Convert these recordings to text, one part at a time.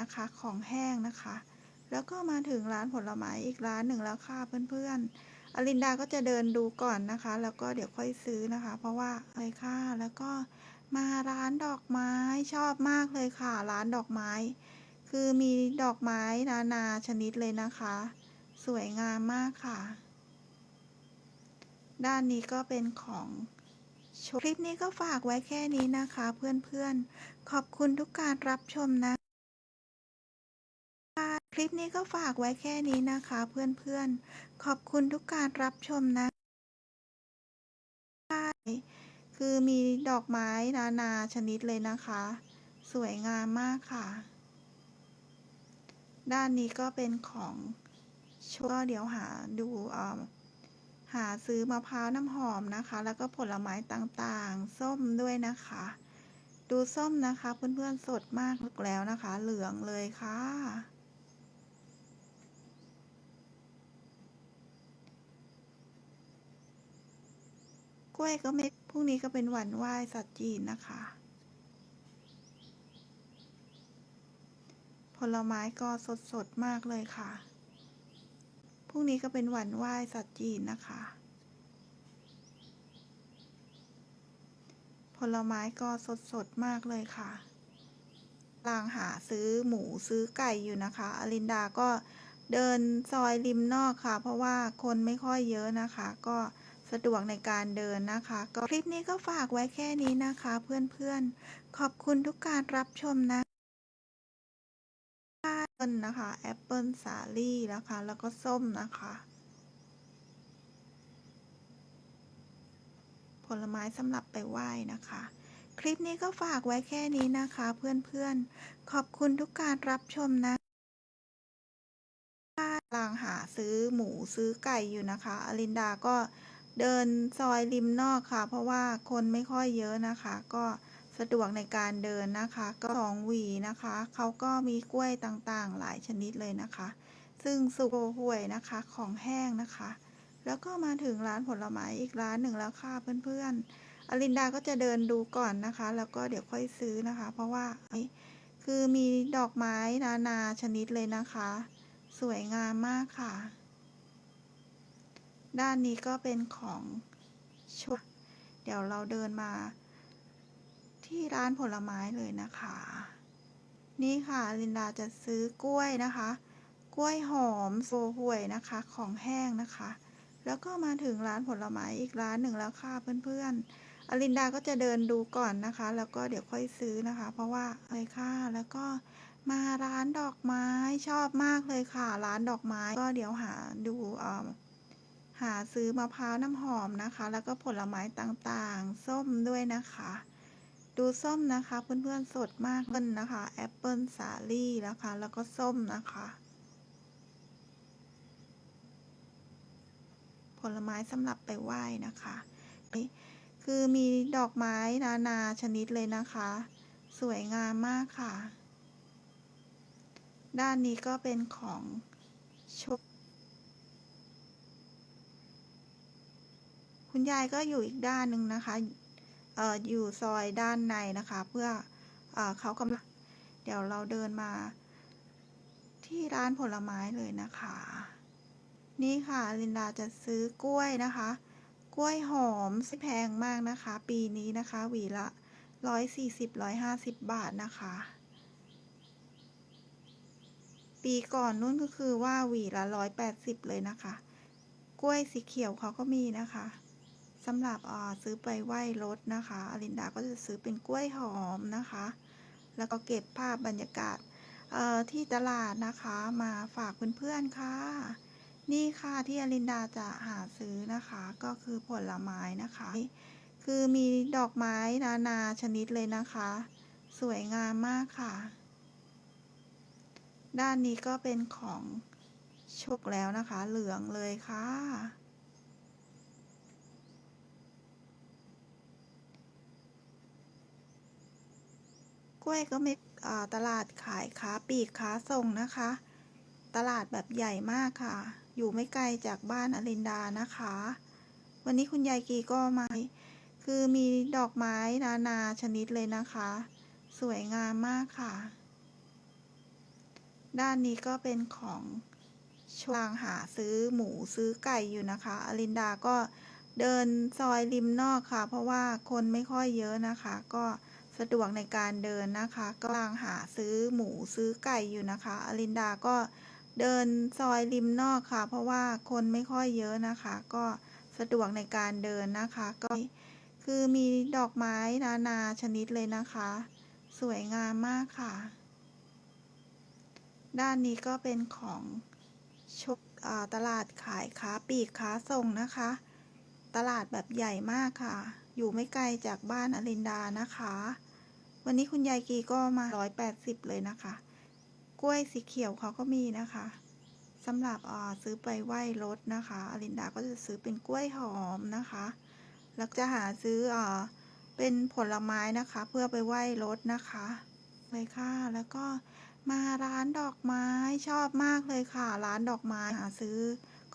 นะคะของแห้งนะคะ แล้วก็มาถึงร้านผลไม้อีกร้านหนึ่งแล้วค่ะเพื่อนๆอลินดาก็จะเดินดูก่อนนะคะ แล้วก็เดี๋ยวค่อยซื้อนะคะ เพราะว่าเลยค่ะแล้วก็มาร้านดอกไม้ชอบมากเลยค่ะ ร้านดอกไม้ คือมีดอกไม้นานาชนิดเลยนะคะ สวยงามมากค่ะ ด้านนี้ก็เป็นของคลิปนี้ก็ฝากไว้แค่นี้นะคะ เพื่อนๆ ขอบคุณทุกการรับชมนะ คลิปนี้ก็ฝากไว้แค่นี้นะคะ เพื่อนๆ ขอบคุณทุกการรับชมนะ คือมีดอกไม้นานาชนิดเลยนะคะ สวยงามมากค่ะ ด้านนี้ก็เป็นของชว์ก็เดี๋ยวหาดูอ่อหาซื้อมะพร้าวน้ำหอมนะคะ แล้วก็ผลไม้ต่างๆ ส้มด้วยนะคะ ดูส้มนะคะ เพื่อนๆสดมากแล้วนะคะ เหลืองเลยค่ะ ล้วยก็ไม่พรุ่งนี้ก็เป็นวันไหว้สัตว์จีนนะคะ ผลไม้ก็สดสดมากเลยค่ะ พรุ่งนี้ก็เป็นวันไหว้สัตว์จีนนะคะ ผลไม้ก็สดสดมากเลยค่ะลางหาซื้อหมูซื้อไก่อยู่นะคะ อลินดาก็เดินซอยริมนอกค่ะ เพราะว่าคนไม่ค่อยเยอะนะคะ ก็ สะดวกในการเดินนะคะ ก็คลิปนี้ก็ฝากไว้แค่นี้นะคะ เพื่อนๆ ขอบคุณทุกการรับชมนะแอปเปิลนะคะแอปเปิลสาลี่นะคะ แล้วก็ส้มนะคะ ผลไม้สำหรับไปไหว้นะคะ คลิปนี้ก็ฝากไว้แค่นี้นะคะ เพื่อนๆ ขอบคุณทุกการรับชมนะกำลังหาซื้อหมูซื้อไก่อยู่นะคะ อลินดาก็ เดินซอยริมนอกค่ะ เพราะว่าคนไม่ค่อยเยอะนะคะ ก็สะดวกในการเดินนะคะ ก็สองหวีนะคะ เขาก็มีกล้วยต่างๆ หลายชนิดเลยนะคะ ซึ่งสุโกห่วยนะคะของแห้งนะคะ แล้วก็มาถึงร้านผลไม้อีกร้านหนึ่งแล้วค่ะเพื่อนๆอลินดาก็จะเดินดูก่อนนะคะ แล้วก็เดี๋ยวค่อยซื้อนะคะ เพราะว่าคือมีดอกไม้นานาชนิดเลยนะคะ สวยงามมากค่ะ ด้านนี้ก็เป็นของชว์เดี๋ยวเราเดินมาที่ร้านผลไม้เลยนะคะ นี่ค่ะลินดาจะซื้อกล้วยนะคะ กล้วยหอมโซห่วยนะคะของแห้งนะคะ แล้วก็มาถึงร้านผลไม้อีกร้านหนึ่งแล้วค่ะเพื่อนๆอลินดาก็จะเดินดูก่อนนะคะ แล้วก็เดี๋ยวค่อยซื้อนะคะ เพราะว่าเลยค่ะแล้วก็มาร้านดอกไม้ชอบมากเลยค่ะ ร้านดอกไม้ก็เดี๋ยวหาดูอ่อ หาซื้อมะพร้าวน้ำหอมนะคะ แล้วก็ผลไม้ต่างๆ ส้มด้วยนะคะ ดูส้มนะคะเพื่อนๆสดมากเลยนะคะแอปเปิลสาลี่นะคะ แล้วก็ส้มนะคะ ผลไม้สำหรับไปไหว้นะคะคือมีดอกไม้นานาชนิดเลยนะคะ สวยงามมากค่ะ ด้านนี้ก็เป็นของชว์ คุณยายก็อยู่อีกด้านหนึ่งนะคะเอ่ออยู่ซอยด้านในนะคะ เพื่อเอ่อเขากำลังเดี๋ยวเราเดินมา ที่ร้านผลไม้เลยนะคะ นี่ค่ะลินดาจะซื้อกล้วยนะคะ กล้วยหอมไม่แพงมากนะคะ ปีนี้นะคะหวีละร้อยสี่สิบร้อยห้าสิบบาทนะคะ ปีก่อนนู้นก็คือว่าหวีละร้อยแปดสิบเลยนะคะ กล้วยสีเขียวเขาก็มีนะคะ สำหรับซื้อไปไหว้รถนะคะอลินดาก็จะซื้อเป็นกล้วยหอมนะคะ แล้วก็เก็บภาพบรรยากาศที่ตลาดนะคะมาฝากเพื่อนๆค่ะ นี่ค่ะที่อลินดาจะหาซื้อนะคะ ก็คือผลไม้นะคะ คือมีดอกไม้นานาชนิดเลยนะคะ สวยงามมากค่ะ ด้านนี้ก็เป็นของโชคแล้วนะคะ เหลืองเลยค่ะ กล้วยก็มีอ่ตลาดขายค้าปีกค้าส่งนะคะ ตลาดแบบใหญ่มากค่ะ อยู่ไม่ไกลจากบ้านอลินดานะคะ วันนี้คุณยายกีก็มา คือมีดอกไม้นานาชนิดเลยนะคะ สวยงามมากค่ะ ด้านนี้ก็เป็นของชวางหาซื้อหมูซื้อไก่อยู่นะคะ อลินดาก็เดินซอยริมนอกค่ะ เพราะว่าคนไม่ค่อยเยอะนะคะ ก็ สะดวกในการเดินนะคะกำลังหาซื้อหมูซื้อไก่อยู่นะคะอลินดาก็เดินซอยริมนอกค่ะ เพราะว่าคนไม่ค่อยเยอะนะคะ ก็สะดวกในการเดินนะคะ ก็คือมีดอกไม้นานาชนิดเลยนะคะ สวยงามมากค่ะ ด้านนี้ก็เป็นของชกอ่าตลาดขายค้าปลีกค้าส่งนะคะ ตลาดแบบใหญ่มากค่ะ อยู่ไม่ไกลจากบ้านอลินดานะคะ วันนี้คุณยายกีก็มา 180 เลยนะคะ กล้วยสีเขียวเขาก็มีนะคะสำหรับอ่าซื้อไปไหว้รถนะคะอลินดาก็จะซื้อเป็นกล้วยหอมนะคะแล้วจะหาซื้ออ่าเป็นผลไม้นะคะ เพื่อไปไหว้รถนะคะเลยค่ะแล้วก็มาร้านดอกไม้ชอบมากเลยค่ะ ร้านดอกไม้หาซื้อ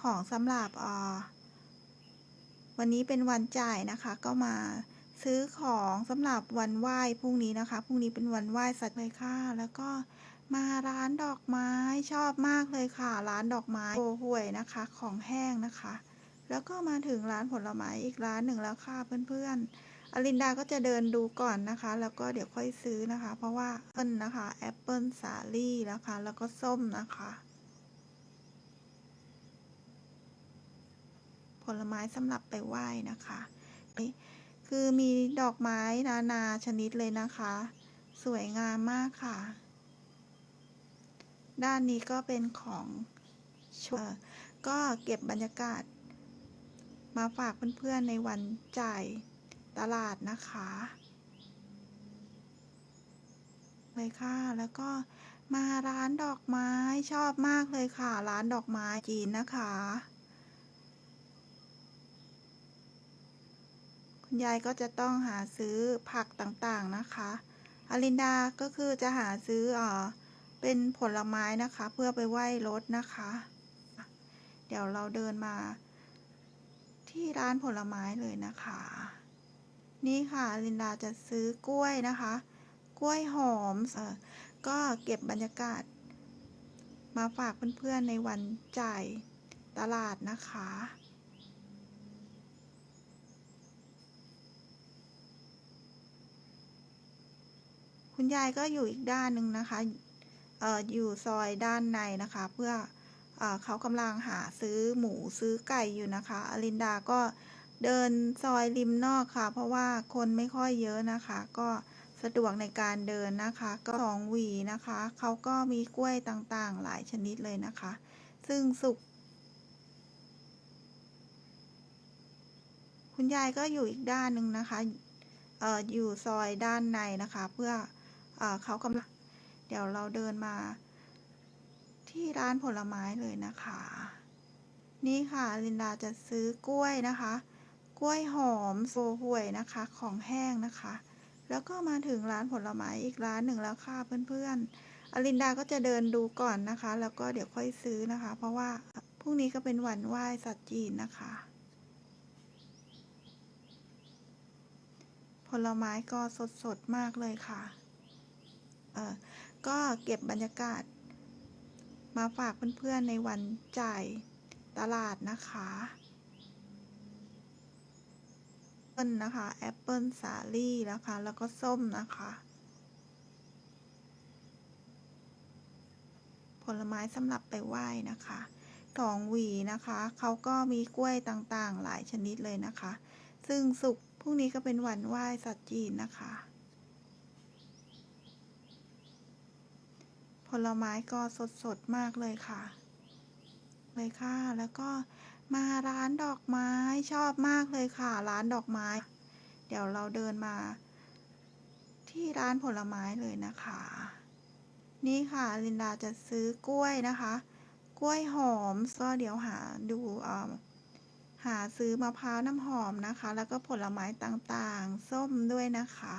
ของสำหรับอ่าวันนี้เป็นวันจ่ายนะคะ ก็มา ซื้อของสำหรับวันไหว้พรุ่งนี้นะคะพรุ่งนี้เป็นวันไหว้สัตว์เลยค่ะ แล้วก็มาร้านดอกไม้ชอบมากเลยค่ะ ร้านดอกไม้โอ้ห่วยนะคะ ของแห้งนะคะ แล้วก็มาถึงร้านผลไม้อีกร้านหนึ่งแล้วค่ะเพื่อนๆอลินดาก็จะเดินดูก่อนนะคะ แล้วก็เดี๋ยวค่อยซื้อนะคะ เพราะว่าเปิ้ลนะคะแอปเปิลสาลี่นะคะ แล้วก็ส้มนะคะผลไม้สำหรับไปไหว้นะคะ คือมีดอกไม้นานาชนิดเลยนะคะ สวยงามมากค่ะ ด้านนี้ก็เป็นของชวก็เก็บบรรยากาศ มาฝากเพื่อนๆในวันจ่ายตลาดนะคะเลยค่ะ แล้วก็มาร้านดอกไม้ชอบมากเลยค่ะ ร้านดอกไม้จีนนะคะ คุณ ยายก็จะต้องหาซื้อผักต่างๆนะคะอลินดาก็คือจะหาซื้อเอ่อเป็นผลไม้นะคะ เพื่อไปไหว้รถนะคะ เดี๋ยวเราเดินมา ที่ร้านผลไม้เลยนะคะ นี่ค่ะอลินดาจะซื้อกล้วยนะคะ กล้วยหอมอก็เก็บบรรยากาศ มาฝากเพื่อนๆในวันจ่ายตลาดนะคะ คุณยายก็อยู่อีกด้านหนึ่งนะคะเอออยู่ซอยด้านในนะคะ เพื่อเออเขากำลังหาซื้อหมูซื้อไก่อยู่นะคะอลินดาก็เดินซอยริมนอกค่ะ เพราะว่าคนไม่ค่อยเยอะนะคะ ก็สะดวกในการเดินนะคะ ก็สองหวีนะคะ เขาก็มีกล้วยต่างๆ หลายชนิดเลยนะคะ ซึ่งสุกคุณยายก็อยู่อีกด้านหนึ่งนะคะเอออยู่ซอยด้านในนะคะ เพื่อ เขากำลัง เดี๋ยวเราเดินมาที่ร้านผลไม้เลยนะคะ นี่ค่ะลินดาจะซื้อกล้วยนะคะ กล้วยหอมโซห่วยนะคะของแห้งนะคะ แล้วก็มาถึงร้านผลไม้อีกร้านหนึ่งแล้วค่ะเพื่อนๆอลินดาก็จะเดินดูก่อนนะคะ แล้วก็เดี๋ยวค่อยซื้อนะคะ เพราะว่าพรุ่งนี้ก็เป็นวันไหว้สัตว์จีนนะคะผลไม้ก็สดๆ มากเลยค่ะ ก็เก็บบรรยากาศ มาฝากเพื่อนๆในวันจ่ายตลาดนะคะเปิ้ลนะคะแอปเปิลสาลี่นะคะ แล้วก็ส้มนะคะ ผลไม้สำหรับไปไหว้นะคะสองหวีนะคะ เขาก็มีกล้วยต่างๆ หลายชนิดเลยนะคะ ซึ่งสุกพรุ่งนี้ก็เป็นวันไหว้สัตว์จีนนะคะ ลไม้ก็สดๆมากเลยค่ะ เลยค่ะ แล้วก็มาร้านดอกไม้ชอบมากเลยค่ะ ร้านดอกไม้ เดี๋ยวเราเดินมา ที่ร้านผลไม้เลยนะคะ นี่ค่ะลินดาจะซื้อกล้วยนะคะ กล้วยหอมก็เดี๋ยวหาดูหาซื้อมะพร้าวน้ำหอมนะคะ แล้วก็ผลไม้ต่างๆ ส้มด้วยนะคะ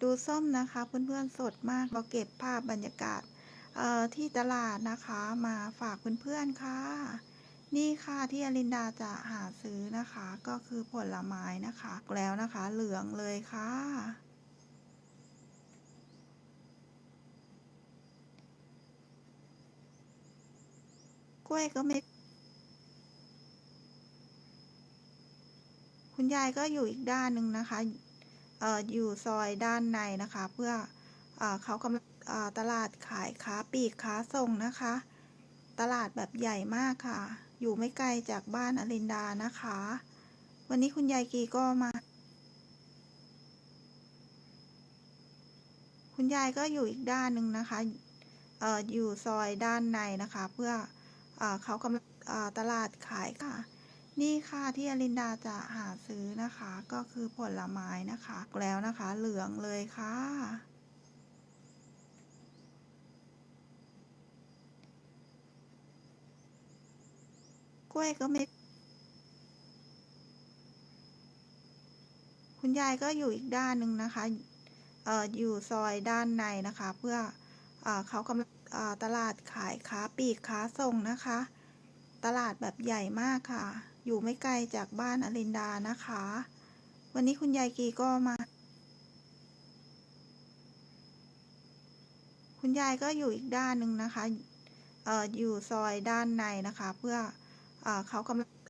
ดูส้มนะคะเพื่อนๆสดมากเราเก็บภาพบรรยากาศ ที่ตลาดนะคะมาฝากเพื่อนๆค่ะ นี่ค่ะที่อลินดาจะหาซื้อนะคะ ก็คือผลไม้นะคะแล้วนะคะเหลืองเลยค่ะกล้วยก็ไม่คุณยายก็อยู่อีกด้านหนึ่งนะคะ เอ่อ อยู่ซอยด้านในนะคะ เพื่อ เอ่อเขากำลัง ตลาดขายค้าปลีกค้าส่งนะคะ ตลาดแบบใหญ่มากค่ะ อยู่ไม่ไกลจากบ้านอลินดานะคะ วันนี้คุณยายกีก็มา คุณยายก็อยู่อีกด้านหนึ่งนะคะออยู่ซอยด้านในนะคะ เพื่อเอเขากำลังตลาดขายค่ะ นี่ค่ะที่อลินดาจะหาซื้อนะคะ ก็คือผลไม้นะคะ แล้วนะคะเหลืองเลยค่ะ กล้วยก็ไม่ คุณยายก็อยู่อีกด้านหนึ่งนะคะ เอ่อ อยู่ซอยด้านในนะคะ เพื่อ เอ่อเขากำลังตลาดขายค้าปลีกค้าส่งนะคะ ตลาดแบบใหญ่มากค่ะ อยู่ไม่ไกลจากบ้านอลินดานะคะ วันนี้คุณยายกีก็มา คุณยายก็อยู่อีกด้านหนึ่งนะคะ เอ่อ อยู่ซอยด้านในนะคะ เพื่อ เขากำลัง